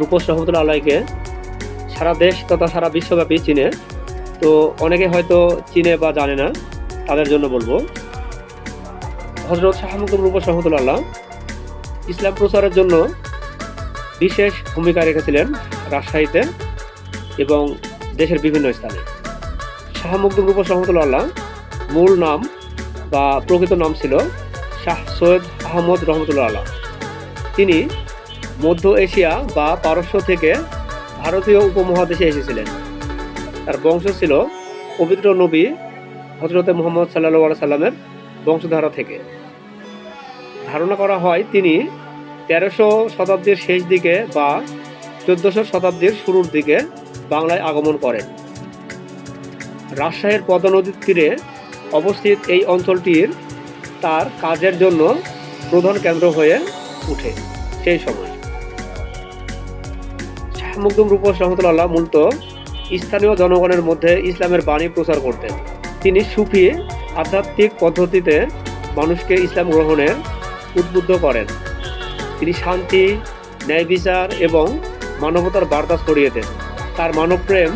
রূপস রহমতুল্লাহ আলাইকে সারা দেশ তথা সারা বিশ্বব্যাপী চিনে। তো অনেকে হয়তো চিনে বা জানে না, তাদের জন্য বলব। হজরত শাহ মুকুম রূপস রহমতুল্লাহ ইসলাম প্রচারের জন্য বিশেষ ভূমিকা রেখেছিলেন রাজশাহীতে এবং দেশের বিভিন্ন স্থানে। শাহ মুকদুম রূপস রহমতুল্লাহ মূল নাম বা প্রকৃত নাম ছিল শাহ সৈয়দ আহমদ রহমতুল্লাহ তিনি মধ্য এশিয়া বা পারস্য থেকে ভারতীয় উপমহাদেশে এসেছিলেন। তার বংশ ছিল পবিত্র নবী হজরতে মোহাম্মদ সাল্লাহ সাল্লামের বংশধারা থেকে। ধারণা করা হয় তিনি তেরোশো শতাব্দীর শেষ দিকে বা চোদ্দশো শতাব্দীর শুরুর দিকে বাংলায় আগমন করেন। রাজশাহীর পদ্মা নদীর তীরে অবস্থিত এই অঞ্চলটির তার কাজের জন্য প্রধান কেন্দ্র হয়ে ওঠে সেই সময়। মুকদুম রূপস রহমতুল্লাহ মূলত স্থানীয় জনগণের মধ্যে ইসলামের বাণী প্রচার করতেন। তিনি সুফি আধ্যাত্মিক পদ্ধতিতে মানুষকে ইসলাম গ্রহণে উদ্বুদ্ধ করেন। তিনি শান্তি, ন্যায় বিচার এবং মানবতার বার্তা ছড়িয়ে দেন। তার মানবপ্রেম